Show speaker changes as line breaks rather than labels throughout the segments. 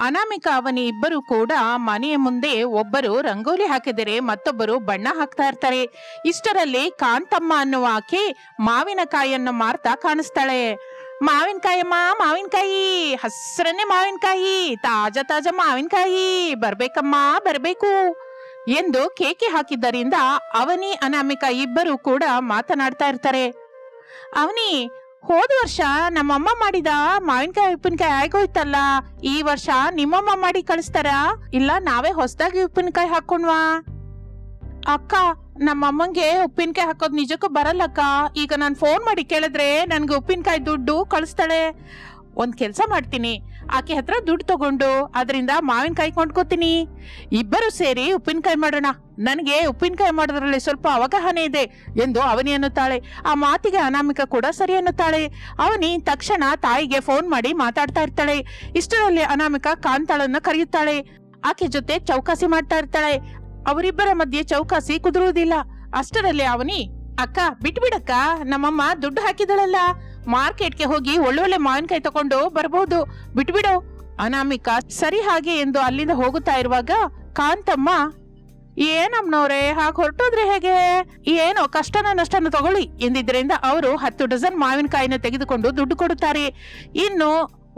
ಅನಾಮಿಕ ಅವನಿ ಇಬ್ಬರು ಕೂಡ ಮನೆಯ ಮುಂದೆ ಒಬ್ಬರು ರಂಗೋಲಿ ಹಾಕಿದರೆ ಮತ್ತೊಬ್ಬರು ಬಣ್ಣ ಹಾಕ್ತಾ ಇರ್ತಾರೆ. ಇಷ್ಟರಲ್ಲಿ ಕಾಂತಮ್ಮ ಅನ್ನುವ ಆಕೆ ಮಾವಿನಕಾಯಿಯನ್ನು ಮಾರ್ತಾ ಕಾಣಿಸ್ತಾಳೆ. ಮಾವಿನಕಾಯಮ್ಮ, ಮಾವಿನಕಾಯಿ, ಹಸ್ರನ್ನೇ ಮಾವಿನಕಾಯಿ, ತಾಜಾ ತಾಜಾ ಮಾವಿನಕಾಯಿ, ಬರ್ಬೇಕಮ್ಮ, ಬರ್ಬೇಕು ಎಂದು ಕೇಕೆ ಹಾಕಿದ್ದರಿಂದ ಅವನಿ, ಅನಾಮಿಕ ಇಬ್ಬರು ಕೂಡ ಮಾತನಾಡ್ತಾ ಇರ್ತಾರೆ. ಅವನಿ ಹೋದ ವರ್ಷ ನಮ್ಮಮ್ಮ ಮಾಡಿದ ಮಾವಿನಕಾಯಿ, ಉಪ್ಪಿನಕಾಯಿ ಆಗೋಯ್ತಲ್ಲ ಈ ವರ್ಷ ನಿಮ್ಮಮ್ಮ ಮಾಡಿ ಕಳಿಸ್ತಾರ? ಇಲ್ಲ, ನಾವೇ ಹೊಸದಾಗಿ ಉಪ್ಪಿನಕಾಯಿ ಹಾಕೊಂಡ್ವಾ? ಅಕ್ಕ, ನಮ್ಮಮ್ಮಂಗೆ ಉಪ್ಪಿನಕಾಯಿ ಹಾಕೋದ್ ನಿಜಕ್ಕೂ ಬರಲ್ಲಕ್ಕ ಈಗ ನಾನು ಫೋನ್ ಮಾಡಿ ಕೇಳಿದ್ರೆ ನನ್ಗೆ ಉಪ್ಪಿನಕಾಯಿ ದುಡ್ಡು ಕಳಿಸ್ತಾಳೆ. ಒಂದ್ ಕೆಲಸ ಮಾಡ್ತೀನಿ. ಆಕೆ ಹತ್ರ ದುಡ್ಡು ತಗೊಂಡು ಅದರಿಂದ ಮಾವಿನಕಾಯಿ ಕೊಂಡ್ಕೋತೀನಿ. ಇಬ್ಬರು ಸೇರಿ ಉಪ್ಪಿನಕಾಯಿ ಮಾಡೋಣ. ನನಗೆ ಉಪ್ಪಿನಕಾಯಿ ಮಾಡೋದ್ರಲ್ಲಿ ಸ್ವಲ್ಪ ಅವಗಾಹನೆ ಇದೆ ಎಂದು ಅವನಿ ಅನ್ನುತ್ತಾಳೆ. ಆ ಮಾತಿಗೆ ಅನಾಮಿಕ ಕೂಡ ಸರಿ ಅನ್ನುತ್ತಾಳೆ. ಅವನಿ ತಕ್ಷಣ ತಾಯಿಗೆ ಫೋನ್ ಮಾಡಿ ಮಾತಾಡ್ತಾ ಇರ್ತಾಳೆ. ಇಷ್ಟರಲ್ಲಿ ಅನಾಮಿಕ ಕಾಂತಾಳನ್ನು ಕರೆಯುತ್ತಾಳೆ. ಆಕೆ ಜೊತೆ ಚೌಕಾಸಿ ಮಾಡ್ತಾ ಇರ್ತಾಳೆ. ಅವರಿಬ್ಬರ ಮಧ್ಯೆ ಚೌಕಾಸಿ ಕುದುರುವುದಿಲ್ಲ. ಅಷ್ಟರಲ್ಲಿ ಅವನಿ, ಅಕ್ಕ, ಬಿಟ್ಬಿಡಕ್ಕ. ನಮ್ಮಮ್ಮ ದುಡ್ಡು ಹಾಕಿದಳಲ್ಲ. ಮಾರ್ಕೆಟ್ಗೆ ಹೋಗಿ ಒಳ್ಳೊಳ್ಳೆ ಮಾವಿನಕಾಯಿ ತಕೊಂಡು ಬರಬಹುದು ಬಿಟ್ಬಿಡು. ಅನಾಮಿಕ, ಸರಿ ಹಾಗೆ ಎಂದು ಅಲ್ಲಿಂದ ಹೋಗುತ್ತಾ ಇರುವಾಗ ಕಾಂತಮ್ಮ, ಏನಮ್ಮನವ್ರೆ, ಹಾಗೆ ಹೊರಟೋದ್ರೆ ಹೇಗೆ? ಏನೋ ಕಷ್ಟನ ನಷ್ಟನ ತಗೊಳ್ಳಿ ಎಂದಿದ್ದರಿಂದ ಅವರು ಹತ್ತು ಡಜನ್ ಮಾವಿನಕಾಯಿನ ತೆಗೆದುಕೊಂಡು ದುಡ್ಡು ಕೊಡುತ್ತಾರೆ. ಇನ್ನು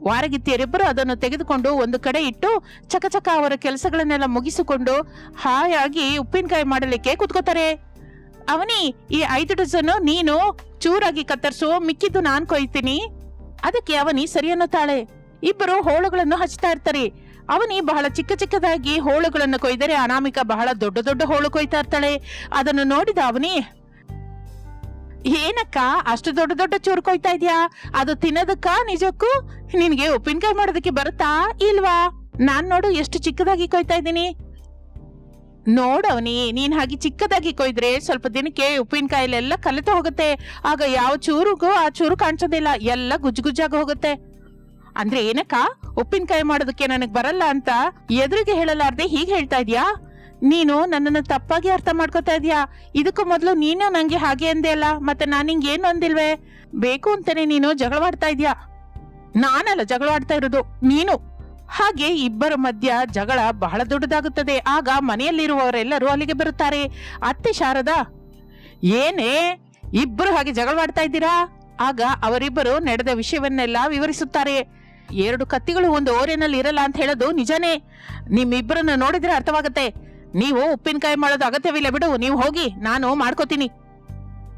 ವಾರಗಿತ್ತಿಯರಿಬ್ಬರು ಅದನ್ನು ತೆಗೆದುಕೊಂಡು ಒಂದು ಕಡೆ ಇಟ್ಟು ಚಕಚಕ ಅವರ ಕೆಲಸಗಳನ್ನೆಲ್ಲ ಮುಗಿಸಿಕೊಂಡು ಹಾಯಾಗಿ ಉಪ್ಪಿನಕಾಯಿ ಮಾಡಲಿಕ್ಕೆ ಕುತ್ಕೋತಾರೆ. ಅವನಿ, ಈ ಐದು ಡಜನ್ ನೀನು ಚೂರಾಗಿ ಕತ್ತರಿಸು, ಮಿಕ್ಕಿದ್ದು ನಾನ್ ಕೊಯ್ತೀನಿ. ಅದಕ್ಕೆ ಅವನಿ ಸರಿ ಅನ್ನುತ್ತಾಳೆ. ಇಬ್ಬರು ಹೋಳುಗಳನ್ನು ಹಚ್ತಾ ಇರ್ತಾರೆ. ಅವನಿ ಬಹಳ ಚಿಕ್ಕ ಚಿಕ್ಕದಾಗಿ ಹೋಳುಗಳನ್ನು ಕೊಯ್ದರೆ ಅನಾಮಿಕ ಬಹಳ ದೊಡ್ಡ ದೊಡ್ಡ ಹೋಳು ಕೊಯ್ತಾ ಇರ್ತಾಳೆ. ಅದನ್ನು ನೋಡಿದ ಅವನಿ, ಏನಕ್ಕ, ಅಷ್ಟು ದೊಡ್ಡ ದೊಡ್ಡ ಚೂರು ಕೊಯ್ತಾ ಇದ್ಯಾ? ಅದು ತಿನ್ನೋದಕ್ಕ ನಿಜಕ್ಕೂ? ನಿನ್ಗೆ ಉಪ್ಪಿನಕಾಯಿ ಮಾಡೋದಕ್ಕೆ ಬರುತ್ತಾ ಇಲ್ವಾ? ನಾನ್ ನೋಡು ಎಷ್ಟು ಚಿಕ್ಕದಾಗಿ ಕೊಯ್ತಾ ಇದ್ದೀನಿ. ನೋಡವನಿ ನೀನ್ ಹಾಗೆ ಚಿಕ್ಕದಾಗಿ ಕೊಯ್ದ್ರೆ ಸ್ವಲ್ಪ ದಿನಕ್ಕೆ ಉಪ್ಪಿನಕಾಯಿಲೆಲ್ಲ ಕಲಿತು ಹೋಗುತ್ತೆ. ಆಗ ಯಾವ ಚೂರಿಗೂ ಆ ಚೂರು ಕಾಣಿಸೋದಿಲ್ಲ, ಎಲ್ಲ ಗುಜ್ ಗುಜ್ಜಾಗಿ ಹೋಗುತ್ತೆ. ಅಂದ್ರೆ ಏನಕ್ಕ, ಉಪ್ಪಿನಕಾಯಿ ಮಾಡೋದಕ್ಕೆ ನನಗ್ ಬರಲ್ಲ ಅಂತ ಎದುರಿಗೆ ಹೇಳಲಾರ್ದೆ ಹೀಗೆ ಹೇಳ್ತಾ ಇದ್ಯಾ? ನೀನು ನನ್ನನ್ನು ತಪ್ಪಾಗಿ ಅರ್ಥ ಮಾಡ್ಕೋತಾ ಇದೀಯಾ? ಇದಕ್ಕೂ ಮೊದಲು ನೀನು ನಂಗೆ ಹಾಗೆ ಅಂದೆ ಅಲ್ಲ, ಮತ್ತೆ ನಾನು ನಿಂಗೆ ಏನು ಅಂದಿಲ್ವೇ? ಬೇಕು ಅಂತಾನೆ ನೀನು ಜಗಳವಾಡ್ತಾ ಇದ್ಯಾ? ನಾನಲ್ಲ ಜಗಳವಾಡ್ತಾ ಇರೋದು, ನೀನು. ಹಾಗೆ ಇಬ್ಬರ ಮಧ್ಯ ಜಗಳ ಬಹಳ ದೊಡ್ಡದಾಗುತ್ತದೆ. ಆಗ ಮನೆಯಲ್ಲಿರುವವರೆಲ್ಲರೂ ಅಲ್ಲಿಗೆ ಬರುತ್ತಾರೆ. ಅತ್ತೆ ಶಾರದಾ, ಏನೇ ಇಬ್ಬರು ಹಾಗೆ ಜಗಳವಾಡ್ತಾ ಇದ್ದೀರಾ? ಆಗ ಅವರಿಬ್ಬರು ನಡೆದ ವಿಷಯವನ್ನೆಲ್ಲ ವಿವರಿಸುತ್ತಾರೆ. ಎರಡು ಕತ್ತಿಗಳು ಒಂದು ಓರೆನಲ್ಲಿ ಇರಲ್ಲ ಅಂತ ಹೇಳೋದು ನಿಜನೇ? ನಿಮ್ಮಿಬ್ಬರನ್ನ ನೋಡಿದ್ರೆ ಅರ್ಥವಾಗತ್ತೆ. ನೀವು ಉಪ್ಪಿನಕಾಯಿ ಮಾಡೋದು ಅಗತ್ಯವಿಲ್ಲ, ಬಿಡು. ನೀವು ಹೋಗಿ, ನಾನು ಮಾಡ್ಕೋತೀನಿ.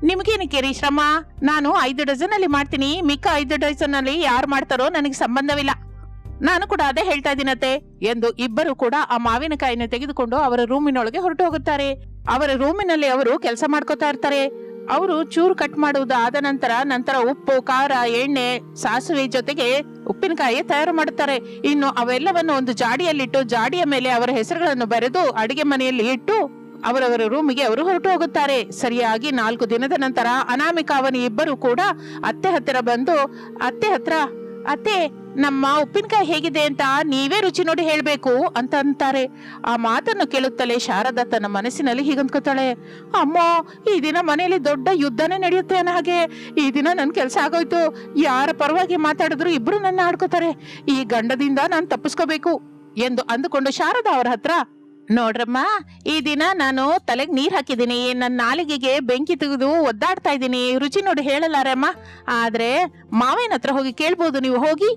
ನಿಮ್ಗೇನಕ್ಕೆ ರೀ ಶ್ರಮ? ನಾನು ಐದು ಡಜನ್ ಅಲ್ಲಿ ಮಾಡ್ತೀನಿ. ಮಿಕ್ಕ ಐದು ಡಜನ್ ಅಲ್ಲಿ ಯಾರು ಮಾಡ್ತಾರೋ ನನಗೆ ಸಂಬಂಧವಿಲ್ಲ. ನಾನು ಕೂಡ ಅದೇ ಹೇಳ್ತಾ ಇದ್ದೀನತ್ತೆ ಎಂದು ಇಬ್ಬರು ಕೂಡ ಆ ಮಾವಿನಕಾಯಿನ ತೆಗೆದುಕೊಂಡು ಅವರ ರೂಮಿನೊಳಗೆ ಹೊರಟು ಹೋಗುತ್ತಾರೆ. ಅವರ ರೂಮಿನಲ್ಲಿ ಅವರು ಕೆಲಸ ಮಾಡ್ಕೋತಾ ಇರ್ತಾರೆ. ಅವರು ಚೂರು ಕಟ್ ಮಾಡುವುದು ಆದ ನಂತರ ನಂತರ ಉಪ್ಪು, ಖಾರ, ಎಣ್ಣೆ, ಸಾಸಿವೆ ಜೊತೆಗೆ ಉಪ್ಪಿನಕಾಯಿ ತಯಾರು ಮಾಡುತ್ತಾರೆ. ಇನ್ನು ಅವೆಲ್ಲವನ್ನು ಒಂದು ಜಾಡಿಯಲ್ಲಿಟ್ಟು ಜಾಡಿಯ ಮೇಲೆ ಅವರ ಹೆಸರುಗಳನ್ನು ಬರೆದು ಅಡಿಗೆ ಮನೆಯಲ್ಲಿ ಇಟ್ಟು ಅವರವರ ರೂಮಿಗೆ ಅವರು ಹೊರಟು ಹೋಗುತ್ತಾರೆ. ಸರಿಯಾಗಿ ನಾಲ್ಕು ದಿನದ ನಂತರ ಅನಾಮಿಕಾವನಿ ಇಬ್ಬರು ಕೂಡ ಅತ್ತೆ ಹತ್ತಿರ ಬಂದು, ಅತ್ತೆ ಹತ್ರ, ಅತ್ತೆ ನಮ್ಮ ಉಪ್ಪಿನಕಾಯಿ ಹೇಗಿದೆ ಅಂತ ನೀವೇ ರುಚಿ ನೋಡಿ ಹೇಳಬೇಕು ಅಂತ ಅಂತಾರೆ. ಆ ಮಾತನ್ನು ಕೇಳುತ್ತಲೇ ಶಾರದಾ ತನ್ನ ಮನಸ್ಸಿನಲ್ಲಿ ಹೀಗಂದ್ಕೋತಾಳೆ. ಅಮ್ಮ, ಈ ದಿನ ಮನೆಯಲ್ಲಿ ದೊಡ್ಡ ಯುದ್ಧನೇ ನಡೆಯುತ್ತೆ ಅನ್ನೋ ಹಾಗೆ. ಈ ದಿನ ನನ್ನ ಕೆಲಸ ಆಗೋಯ್ತು. ಯಾರ ಪರವಾಗಿ ಮಾತಾಡಿದ್ರು ಇಬ್ರು ನನ್ನ ಆಡ್ಕೋತಾರೆ. ಈ ಗಂಡದಿಂದ ನಾನು ತಪ್ಪಿಸ್ಕೋಬೇಕು ಎಂದು ಅಂದುಕೊಂಡು ಶಾರದಾ ಅವರ ಹತ್ರ ನೋಡ್ರಮ್ಮ, ಈ ದಿನ ನಾನು ತಲೆಗೆ ನೀರು ಹಾಕಿದ್ದೀನಿ. ನನ್ನ ನಾಲಿಗೆಗೆ ಬೆಂಕಿ ತೆಗೆದು ಒದ್ದಾಡ್ತಾ ಇದ್ದೀನಿ. ರುಚಿ ನೋಡಿ ಹೇಳಲಾರಮ್ಮ. ಆದ್ರೆ ಮಾವಿನ ಹತ್ರ ಹೋಗಿ ಕೇಳ್ಬೋದು, ನೀವು ಹೋಗಿ.